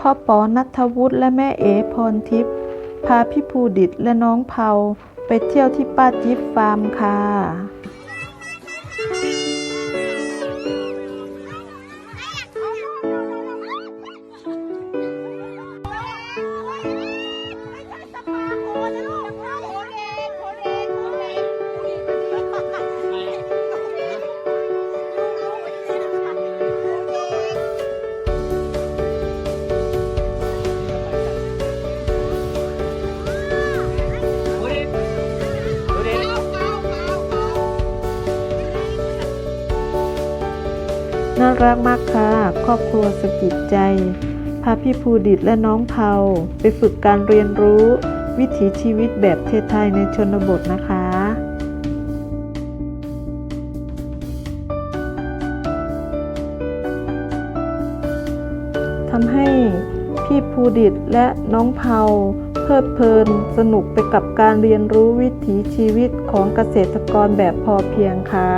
พ่อปอนัทวุฒิและแม่เอพรทิพย์พาพี่ภูดิตและน้องเผาไปเที่ยวที่ป้าจิ๊บฟาร์มค่ะ น่ารักมากค่ะ ครอบครัวสกิจใจ พาพี่ภูดิตและน้องเผาไปฝึกการเรียนรู้ วิถีชีวิตแบบไทยในชนบทนะคะทำให้พี่ภูดิตและน้องเผาเพลิดเพลินสนุกไปกับการเรียนรู้วิถีชีวิตของเกษตรกรแบบพอเพียงค่ะ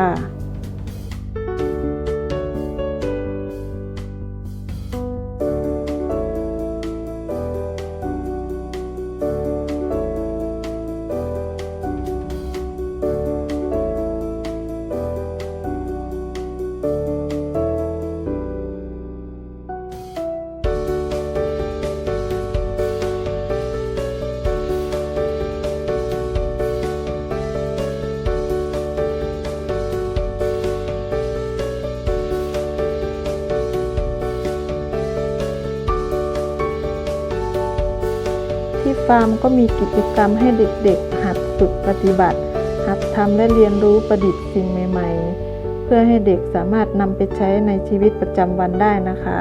ที่ฟาร์มก็มีกิจกรรมให้เด็กๆ หัดฝึกปฏิบัติ หัดทำและเรียนรู้ประดิษฐ์สิ่งใหม่ ๆ เพื่อให้เด็กสามารถนำไปใช้ในชีวิตประจำวันได้นะคะ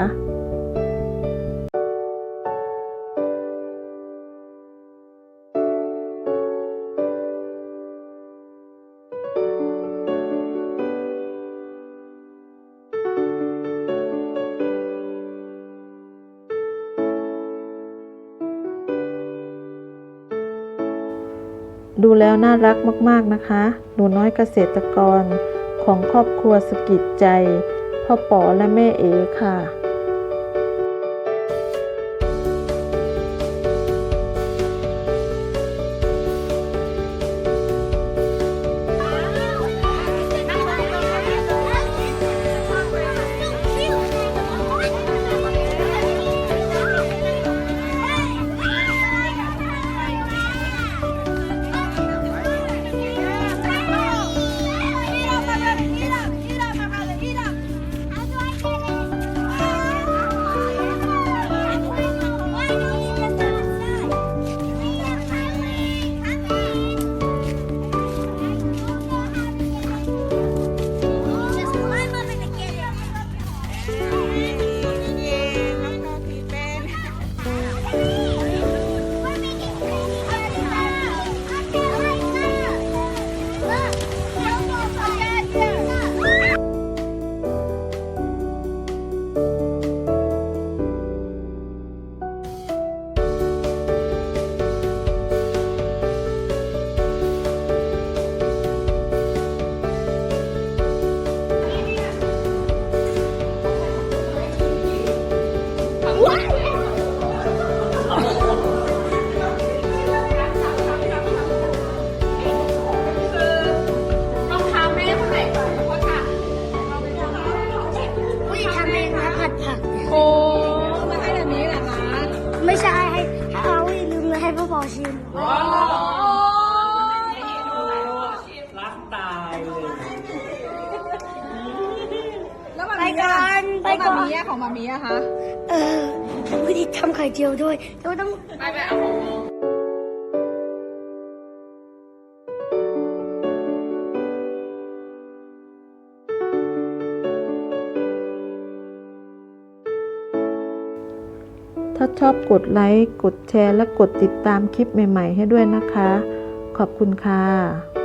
ดูแล้วน่ารักมากๆนะคะ หนูน้อยเกษตรกรของครอบครัวสกิดใจพ่อป๋อและแม่เอ๋ค่ะ เลยให้พ่อบอกชิมรักตายเลยแล้วมาไปมีก่อนไปก่อนมามีของมามีอะคะ เออผู้หญิงทำไข่เจียวด้วยแต่ว่าต้อง ไปไปเอาของ ถ้าชอบกดไลค์ กดแชร์ และกดติดตามคลิปใหม่ ๆ ให้ด้วยนะคะ ขอบคุณค่ะ